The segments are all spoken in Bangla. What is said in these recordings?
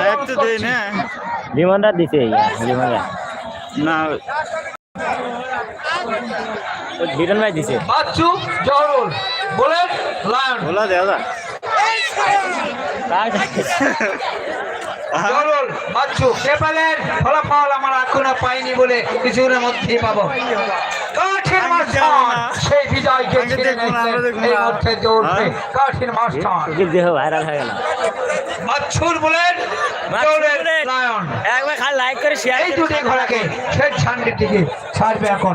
লাইভ দেই না। লিমনরা দিছে ইয়া না। ও ভাই দিছে। Bachchu Jahurul Bullet Lion. বলা দেওয়া যা কার জহরুল বাচ্চু কে পেলেন? ফলাফল আমরা এখনও পাইনি বলে কিছুর মধ্যেই পাবো। কাঠিন সেই বিজয়কে ছিনে নিয়েছেন। এই। মধ্যে হ্যাঁ? কাঠিন মাস্টার দেহ ভাইরাল হয়ে গেল। বাচ্চুর বুলেট লায়ন। একবার খালি লাইক করে শেয়ার এই দুটি ঘোড়াকে শেষ ছান্ডির দিকে ছাড়বে এখন।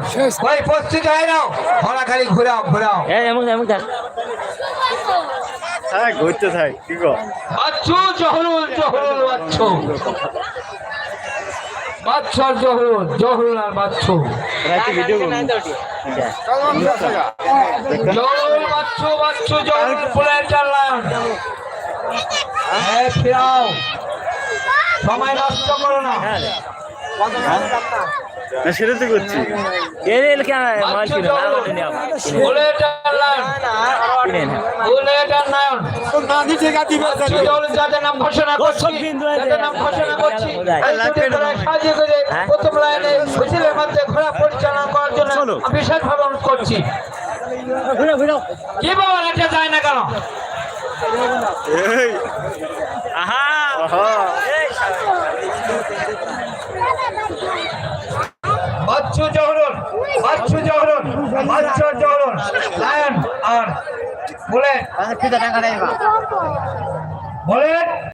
ওই প্রস্তুত হয়ে নাও। ঘোড়া খালি ঘুরাও ঘুরাও। এই এমন এমন থাক। ঘুরতে থাক কি গো? বাচ্চু জহরুল জহরুল বাচ্চু। বাচ্চু জহর জহরুল আর বাচ্চু জহর জহরুল বাচ্চু বাচ্চু জহরুল বুলেট আর ফিরাও। সময় নষ্ট করো না। না সেটা তো করছি। এই রে কে মাল না কিনে না লায়ন বাচ্চু জহরুল যাদের নাম ঘোষণা করছি যাদের নাম ঘোষণা করছি সাজিয়ে করে প্রথম লাইনে মিছিলের মধ্যে ঘোড়া পরিচালনা করার জন্য আমি বিশেষভাবে অনুরোধ করছি। ঘুরো ঘুরো কি বাবা এটা যায় না কেন? এই। আহা। আহা। বাচ্চু জহরুল বাচ্চু জহরুল বাচ্চু জহরুল। লায়ন আর